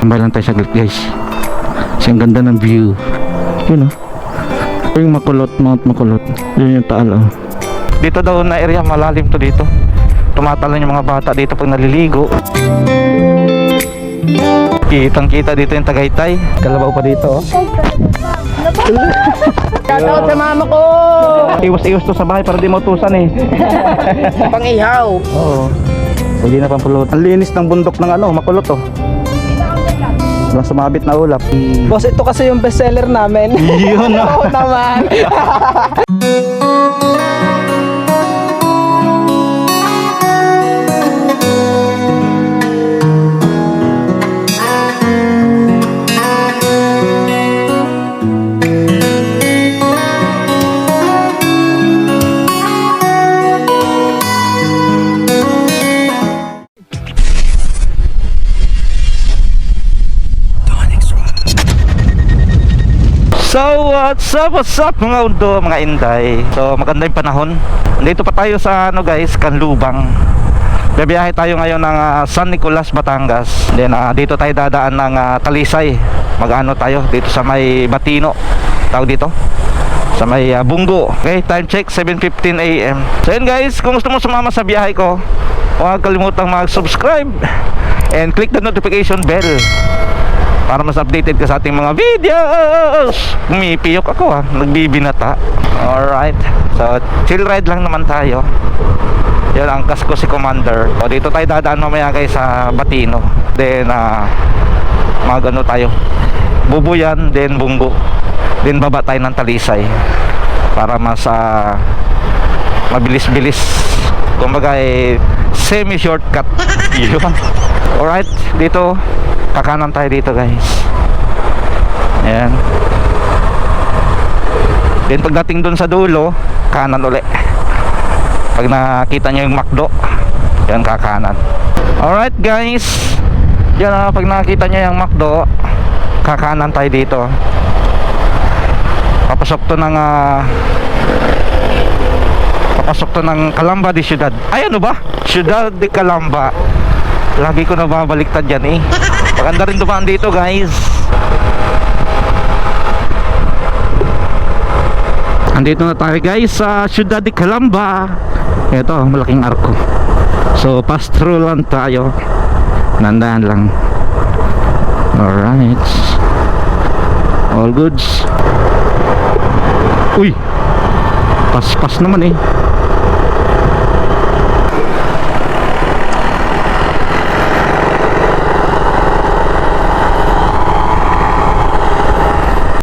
Tambay lang tayo saglit guys. Kasi ang ganda ng view. Yun oh. Yung makulot, Mount Makulot. Yun yung taal oh. Dito daw na area, malalim to dito. Tumatalon yung mga bata dito pag naliligo. Kitang kita dito yung Tagaytay. Kalabaw pa dito oh. Shoutout sa mama ko! Iwas-iwas to sa bahay para di mautusan eh. Pang ihaw! Oo. Hindi na pampulot. Ang linis ng bundok ng ano, makulot oh. Walang sumabit na ulap. Boss, ito kasi yung bestseller namin. Yun Oo naman. what's up, what's up mga undo, mga inday? So maganda yung panahon. Dito pa tayo sa ano guys, Kanlubang. Bibiyahe tayo ngayon ng ah, San Nicolas, Batangas. Then ah, dito tayo dadaan ng ah, Talisay. Mag-ano tayo dito sa may Batino Tawag dito. Sa may ah, Bungo. Okay, time check 7.15 a.m. So yun guys, kung gusto mo sumama sa biyahe ko Huwag kalimutang mag-subscribe And click the notification bell para mas updated ka sa ating mga videos. Umipiyok ako ha, nagbibinata. Alright, so chill ride lang naman tayo. Yan ang ko si Commander. O dito tayo dadaan mamaya guys sa Batino. Then uh, mga ano tayo. Bubuyan, then Bunggo. Then baba tayo ng Talisay. Para mas ah, mabilis-bilis. Kumbaga eh, semi shortcut. Yun. Alright, dito kakanan tayo dito guys. Ayan. Then pagdating dun sa dulo, kanan uli. Pag nakita nyo yung McDo, yan kakanan. Alright guys. Yan ah, pag nakita nyo yung McDo, kakanan tayo dito. Papasok to ng ah, papasok to ng Calamba de Ciudad. Ay ano ba? Ciudad de Calamba. Lagi ko nababaliktad yan eh. Maganda rin dumaan dito guys. Andito na tayo guys sa Ciudad de Calamba. Ito, malaking arko. So, pass through lang tayo. Nandahan lang. Alright. All goods. Uy! Pas-pas naman eh.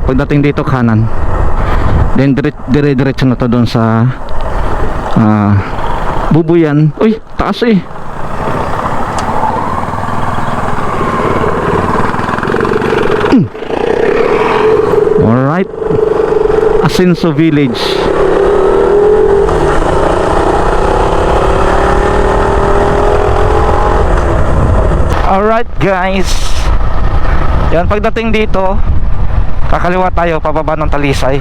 Pagdating dito kanan then dire dire diretso na to doon sa ah, bubuyan. Uy taas eh. Mm. alright. Asenso Village. Alright guys. Yan pagdating dito kakaliwa tayo pababa ng talisay.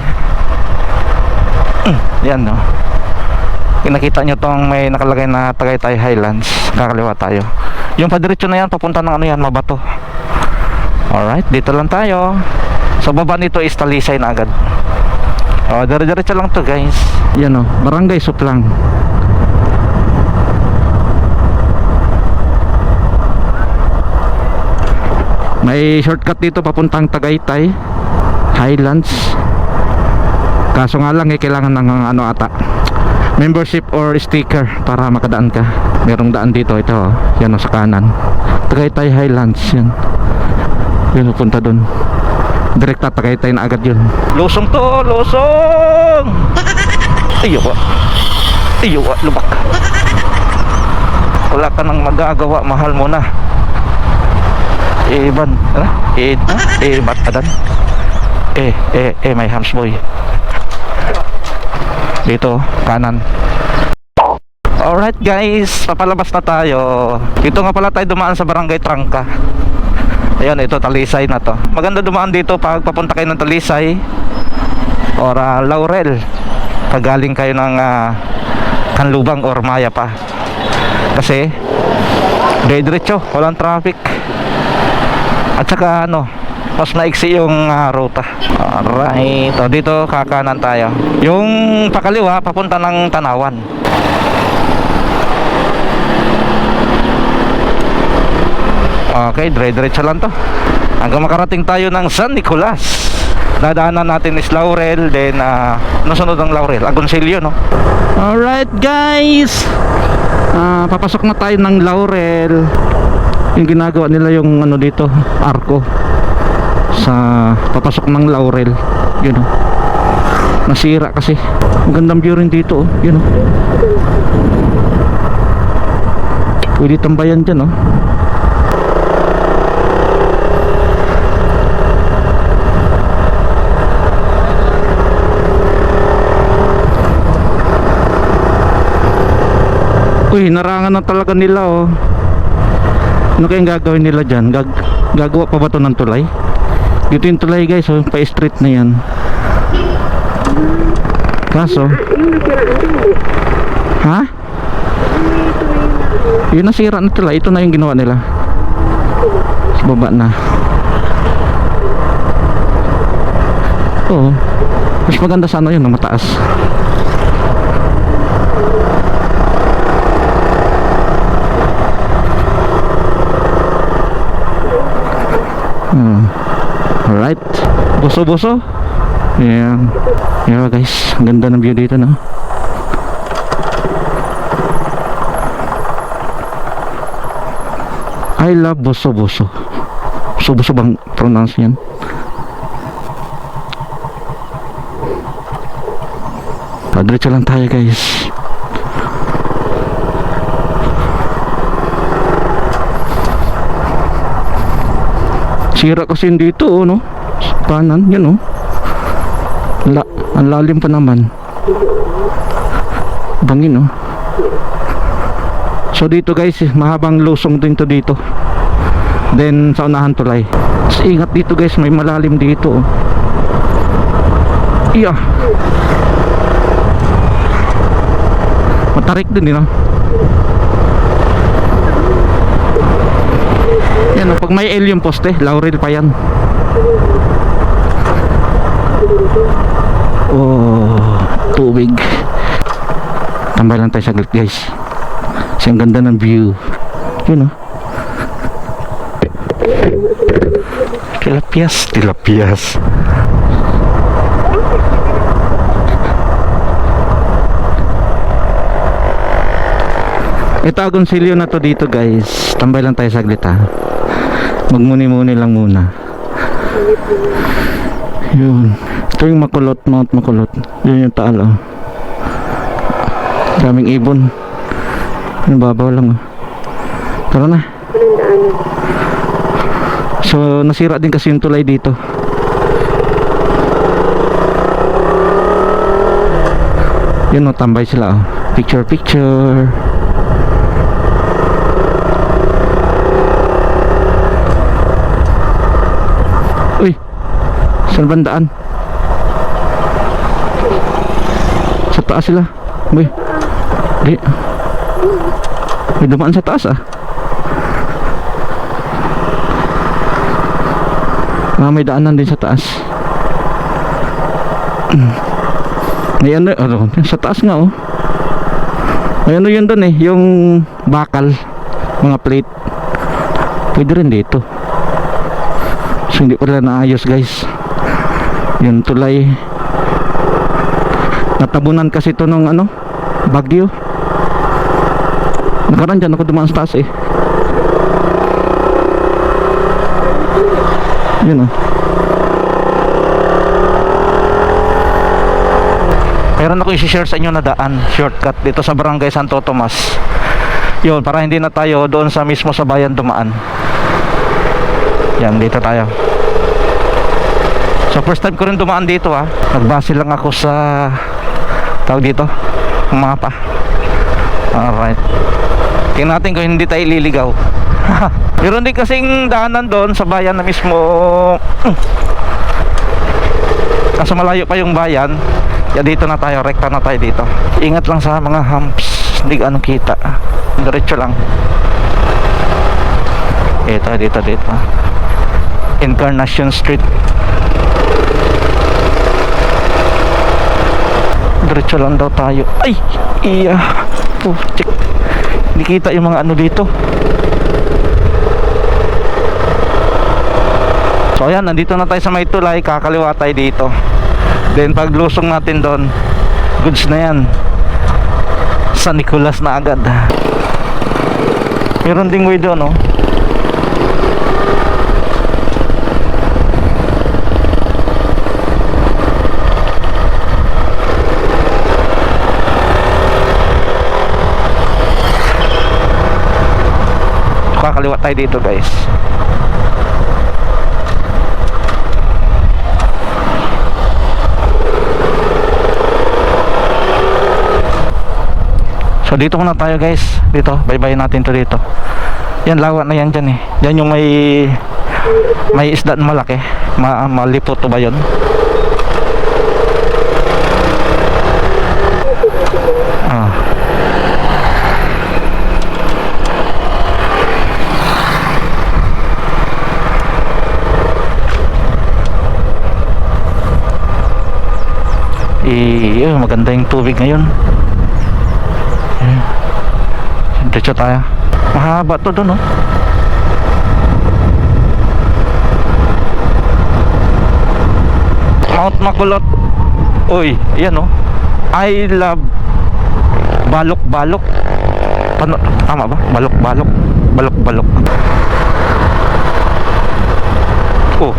Yan no? Kinakita nyo tong may nakalagay na Tagaytay Highlands kakaliwa tayo. Yung padiretso na yan papunta ng ano yan mabato. Alright dito lang tayo. Sa baba nito is talisay na agad. Oh dire diretso lang to guys. Yan o barangay suplang may shortcut dito papuntang Tagaytay Highlands. Kaso nga lang eh kailangan ng ano ata membership or sticker para makadaan ka. Merong daan dito ito oh. yan oh, sa kanan. Tagaytay Highlands yan. Yun punta dun. Direkta Tagaytay na agad yun. Lusong to lusong! Iyo ba? Iyo ba? Lubak wala ka nang magagawa mahal mo na. Iban, ano? Eh, ah? eh, matadan. Eh, eh, eh, may hams boy. Dito, kanan. Alright guys, papalabas na tayo. Dito nga pala tayo dumaan sa barangay Trangka. Ayan, ito Talisay na to. Maganda dumaan dito pag papunta kayo ng Talisay or ah, Laurel. Pag galing kayo ng ah, Kanlubang or Maya pa. Kasi, diretso, walang traffic. At saka ano, mas maiksi yung ah, ruta. Alright. So, dito kakanan tayo. Yung pakaliwa, papunta ng Tanawan. Okay, dire-diretso lang to. Hanggang makarating tayo ng San Nicolas. Dadaanan natin is Laurel, then uh, nasunod ang Laurel, Agoncillo, no? Alright, guys! Ah, papasok na tayo ng Laurel. Yung ginagawa nila yung ano dito, arko. Sa papasok ng Laurel. Yun, oh. Nasira kasi. Ang gandang view rin dito, oh. Yun, oh. Pwede tambayan dyan, oh. Uy, narangan na talaga nila oh. Ano kayang gagawin nila dyan? Gag gagawa pa ba to ng tulay? Dito yung tulay guys, oh, pa street na yan. Kaso, ha? Yun nasira na tulay, ito na yung ginawa nila. Sa baba na. Oo. Mas maganda sana yun, no, mataas. Hmm. Alright. Buso-buso. Ayan. Ayan guys. Ang ganda ng view dito no. I love buso-buso. Buso-buso bang pronounce yan? Padretso lang tayo guys. Sira kasi dito oh, no? Kanan, yun oh. La, ang lalim pa naman. Bangin oh. So dito guys, mahabang lusong din to dito. Then sa unahan tulay. Mas ingat dito guys, may malalim dito oh. Iya. Matarik din yun oh. Yan, oh, pag may yung poste, laurel pa yan. Oh, tubig. Tambay lang tayo saglit guys. Kasi ang ganda ng view. Yun oh. Tilapias, tilapias. Ito agonsilyo na to dito guys. Tambay lang tayo saglit ha. Magmuni-muni lang muna. Yun. Ito yung makulot, Mount Makulot. Yun yung taal oh. Daming ibon. Yung babaw lang oh. Tara na. So nasira din kasi yung tulay dito. Yun oh, tambay sila oh. Picture picture. Saan bandaan? Sa taas sila. Uy, di. May dumaan sa taas ah. Ah, may daanan din sa taas. May ano, ano, sa taas nga oh. May ano yun doon eh, yung bakal, mga plate. Pwede rin dito. So hindi pala naayos guys Yung tulay. Natabunan kasi ito nung ano Bagyo. Nakaran dyan ako dumaan sa taas eh. Yun oh Meron ako isi-share sa inyo na daan Shortcut dito sa barangay Santo Tomas. Yun para hindi na tayo doon sa mismo sa bayan dumaan. Yan, dito tayo. So first time ko rin dumaan dito ha. Nagbase lang ako sa tawag dito, mapa. Alright. Tingnan natin kung hindi tayo liligaw. Meron din kasing daanan doon sa bayan na mismo. Kaso malayo pa yung bayan. Ya dito na tayo, rekta na tayo dito. Ingat lang sa mga humps. Hindi anong kita. Diretso lang. Ito, dito, dito. Encarnacion Street. Diretso lang daw tayo. Ay! Iya! Putik. Hindi kita yung mga ano dito. So ayan, nandito na tayo sa may tulay, kakaliwa tayo dito. Then pag lusong natin doon, goods na yan. San Nicolas na agad. Meron ding way doon, oh. Kakaliwa tayo dito, guys. So dito muna tayo guys Dito, baybayin natin to dito Yan, lawa na yan dyan eh Yan yung may May isda na malaki Ma Malipot to ba yun? Iyo, maganda yung tubig ngayon Ayan. Diretso tayo. Mahaba to doon, oh. Mount Makulot. Uy, yan oh. I love balok-balok. Ano, tama ba? Balok-balok. Balok-balok. Oh.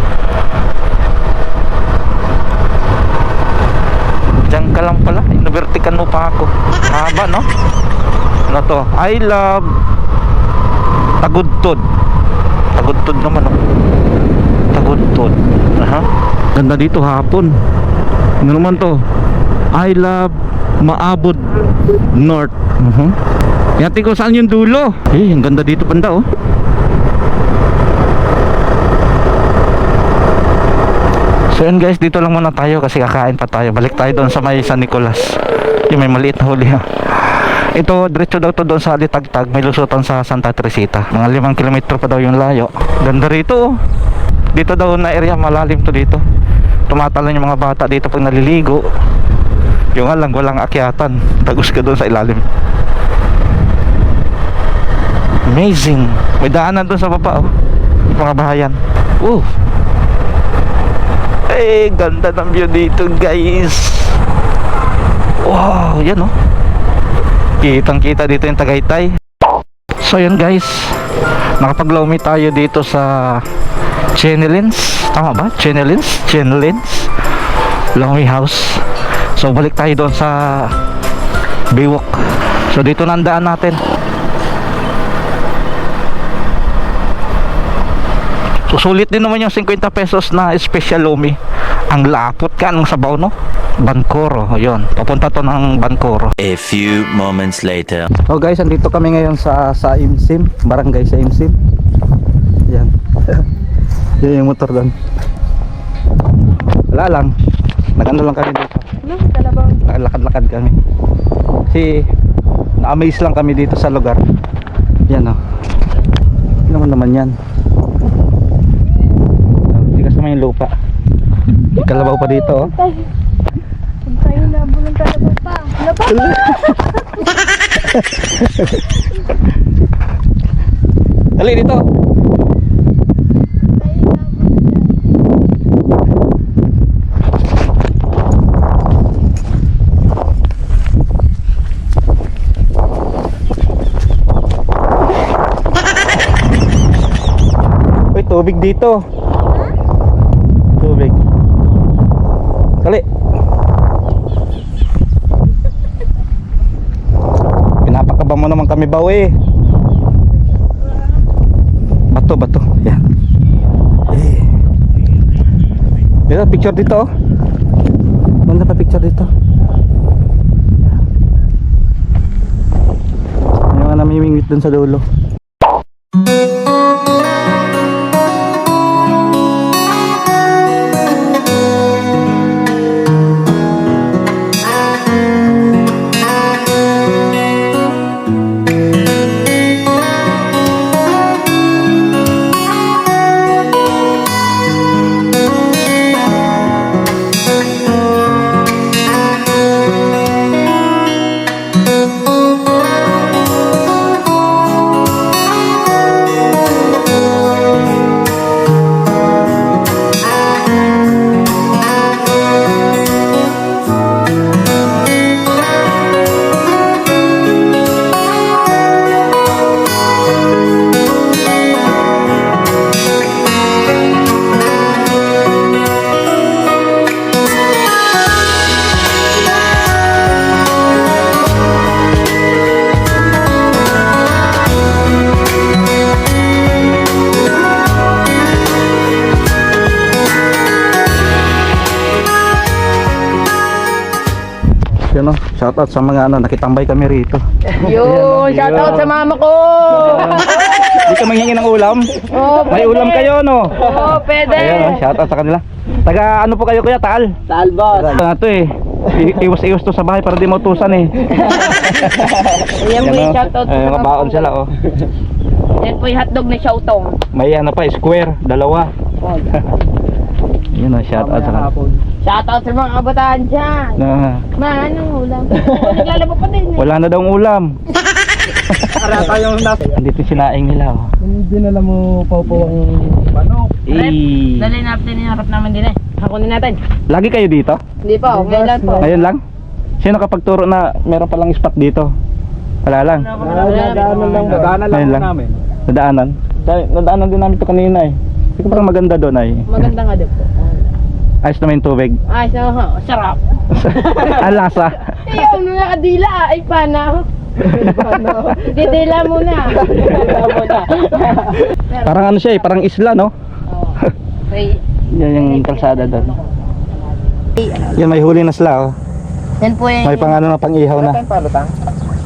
Ka lang pala. Inubertikan mo pa ako. Haba, no? Ano to? I love Tagudtod. Tagudtod naman, no? Tagudtod. Aha. Ganda dito hapon. Ano naman to? I love Maabot North. Uh-huh. Yan ko saan yung dulo. Eh, ang ganda dito banda, oh. So yun guys, dito lang muna tayo kasi kakain pa tayo. Balik tayo doon sa may San Nicolas. Yung may maliit na huli ha. Ito, diretso daw to doon sa Alitagtag. May lusutan sa Santa Teresita. Mga limang kilometro pa daw yung layo. Ganda rito oh. Dito daw na area, malalim to dito. Tumatalon yung mga bata dito pag naliligo. Yung nga lang, walang akyatan. Tagus ka doon sa ilalim. Amazing. May daanan doon sa baba oh. Mga bahayan. Uh. Eh, ganda ng view dito, guys. Wow, yan oh. Kitang kita dito yung Tagaytay. So, yan guys. Nakapag-lomi tayo dito sa Chenelins. Tama ba? Chenelins? Chenelins? Lomi House. So, balik tayo doon sa Biwok. So, dito na ang daan natin. Susulit din naman yung 50 pesos na special lomi. Ang lapot ka ng sabaw, no? Bancoro, yun. Papunta to ng Bancoro. A few moments later. Oh guys, andito kami ngayon sa sa Imsim, barangay sa Imsim. Yan. Yan yung motor doon. Wala lang. Nagano lang kami dito. Ano? Nakalakad-lakad kami. Kasi na-amaze lang kami dito sa lugar. Yan oh. Ano naman naman yan? Naman yung lupa. Kalabaw pa dito oh. Tayo labo ng kalabaw pa. Pa? Dali dito. Tubig dito. Tubig. Dali. Pinapakaba mo naman kami bawi. Bato, bato. Yan. Eh. Dito, picture dito. oh. Banda pa picture dito. Mga namimingwit dun sa dulo. Sa mga ano, nakitambay kami rito. Yun, shoutout sa mama ko. Hindi ka manghingi ng ulam? Oh, May ulam kayo, no? Oo, pwede. Ayun, oh, shoutout sa kanila. Taga ano po kayo kuya, Taal? Talbos. Ito na to eh. I- iwas-iwas to sa bahay para di mautusan eh. Yan po yung oh. shoutout Ay, sa mga baon sila oh. Yan po yung hotdog ni Shoutong. May ano pa, square, dalawa. Yun oh, shoutout sa kanila. Shoutout sa mga kabataan dyan. Na, Ma, anong ulam? Naglalaba pa din eh. wala na daw ulam. Para tayong nasa. Andito sinaing nila oh. Dinala mo po ang manok. Eh, Dali natin yung harap naman din eh. Hakunin natin. lagi kayo dito? Hindi pa, okay lang po. Ayun lang? Sino kapagturo na meron palang spot dito? Wala lang. Nadaanan lang. Nadaanan lang Ayun lang. namin. Nadaanan? Dahil- Nadaanan din namin ito kanina eh. Hindi ko parang maganda doon ay. Maganda nga din po. Ayos naman yung tubig. Ay, so, sarap. Ang lasa. Ayaw na nakadila. Ay, pana. Didila muna. Didila muna. Parang ano siya eh, parang isla no? Okay. Yan yung kalsada doon. Yan may huli na sila oh. Yan po yung... May pang ano na pang ihaw na.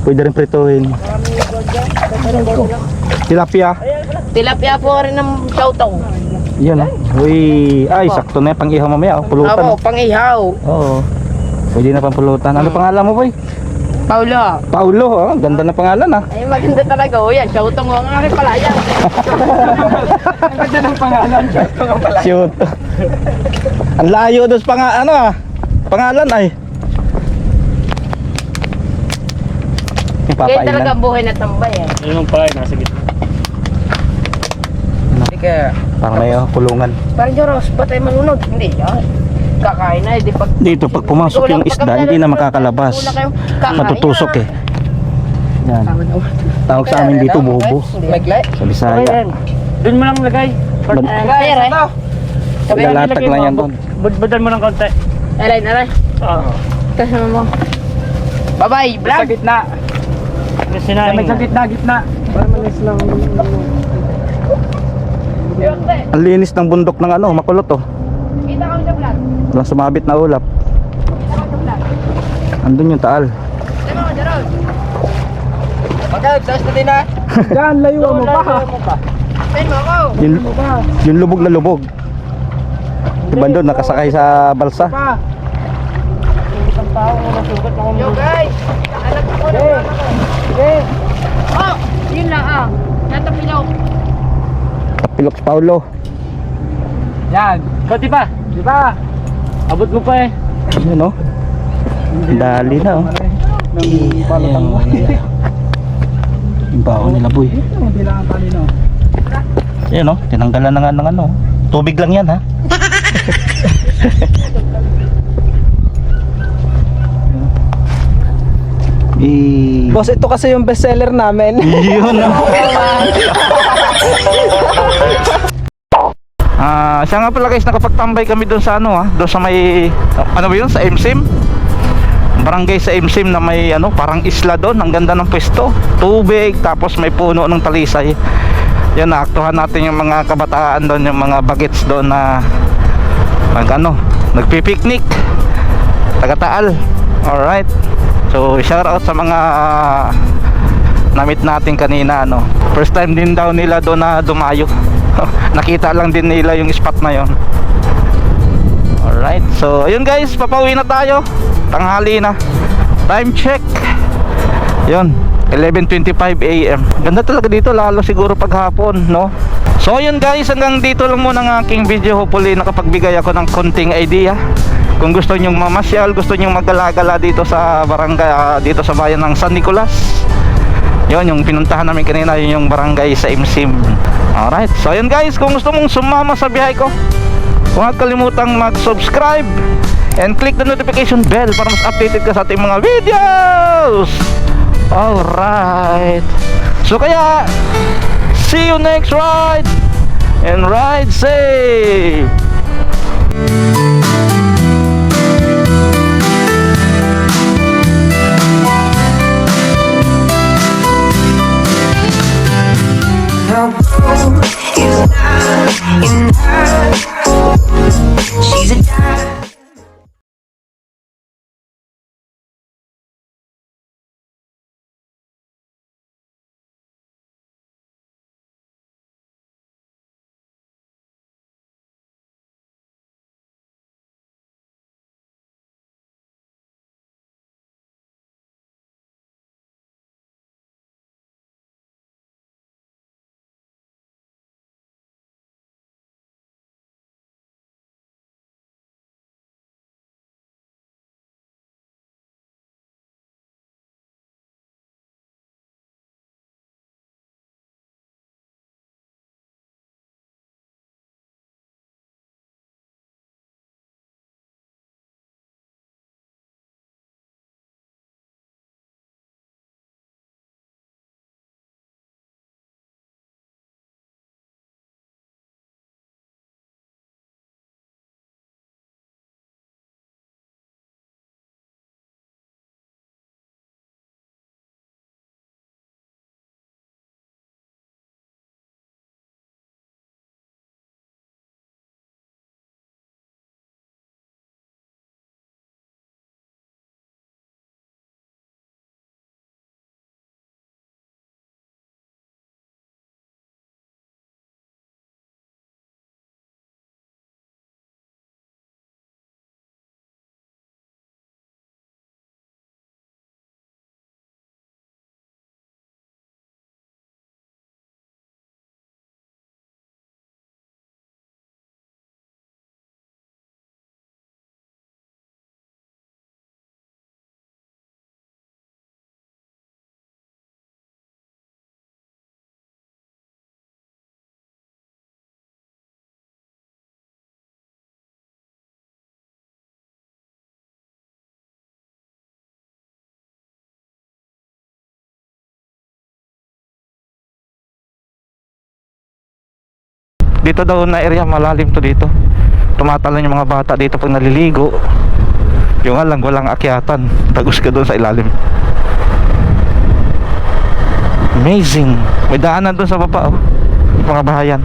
Pwede rin prituhin. Tilapia. Tilapia po rin ng Shoutong. Yan oh. Uy, ay sakto na yan, pang ihaw mamaya oh. Pulutan. Ako, oh. pang-ihaw. Oo. Pwede na pang pulutan. Ano pangalan mo boy? Paulo. Paulo, oh. Ganda na pangalan ah. Ay, maganda talaga. O yan, Shoutong o. Ang aking palaya. Ang ganda ng pangalan. Shoutong ang palaya. Shoot. Ang layo dos pang ano ah. Pangalan ay. Yung Kaya talaga papailan. ang buhay na tambay eh. Yun ang pala, nasa gitna. Kaya... Parang may oh, kulungan. Parang Joros, ba't tayo manunod? Hindi, yan. Kakain na, hindi pag... Dito pag pumasok yung isda, hindi na makakalabas. Matutusok eh. Yan. Tawag sa amin dito bobo. Maglay. Sa Bisaya. Doon mo lang lagay. Maglay, eh. Paglalatag lang yan doon. Budbudan mo ng konti. Alay, alay. Oo. Kasama mo. Bye-bye, vlog. gitna. Yung sinaing. Sa gitna, gitna. Ang linis ng bundok ng ano, makulot oh. Kita kami sa vlog. Walang sumabit na ulap. Kita kami sa vlog. Andun yung taal. Sabi mo, Joros. Pagkag, taas na din na. Diyan, layo mo pa. Sabi mo ako. Yung, yung lubog na lubog. Diba doon, nakasakay sa balsa. Yo guys, alam ko na mama ko. Oh, yun lang ah. Natapilaw. Kapilok si Paulo. Yan. Konti pa. Di ba? Abot mo pa eh. Yun oh. Dali na oh. Ayan, Yung baon nila boy. Yan oh, tinanggalan na nga ng ano. Tubig lang yan ha. Eh, Boss, ito kasi yung bestseller namin. Yun Ah, siya nga pala guys, nakapagtambay kami doon sa ano ah, doon sa may ano ba 'yun sa MSIM. Barangay sa MSIM na may ano, parang isla doon, ang ganda ng pwesto. Tubig, tapos may puno ng talisay. Yan naaktuhan natin yung mga kabataan doon, yung mga bagets doon na nag ano, nagpi-picnic. Taga-Taal. Alright. So, shout out sa mga ah, namit natin kanina ano. First time din daw nila doon na dumayo. Nakita lang din nila yung spot na yon. Alright, so ayun guys, papauwi na tayo. Tanghali na. Time check. Yun, 11.25 a.m. Ganda talaga dito, lalo siguro paghapon, no? So ayun guys, hanggang dito lang muna ang aking video. Hopefully nakapagbigay ako ng konting idea. Kung gusto nyong mamasyal, gusto nyong magala-gala dito sa barangay, ah, dito sa bayan ng San Nicolas. Yun, yung pinuntahan namin kanina, yun yung barangay sa Imsim. Alright, so ayun guys, kung gusto mong sumama sa biyahe ko, huwag kalimutang mag-subscribe and click the notification bell para mas updated ka sa ating mga videos. Alright. So kaya, see you next ride and ride safe. She's a dime. Dito daw na area malalim to dito. Tumatalon yung mga bata dito pag naliligo. Yung nga lang walang akyatan. Tagos ka doon sa ilalim. Amazing. May daanan doon sa baba oh. Mga bahayan.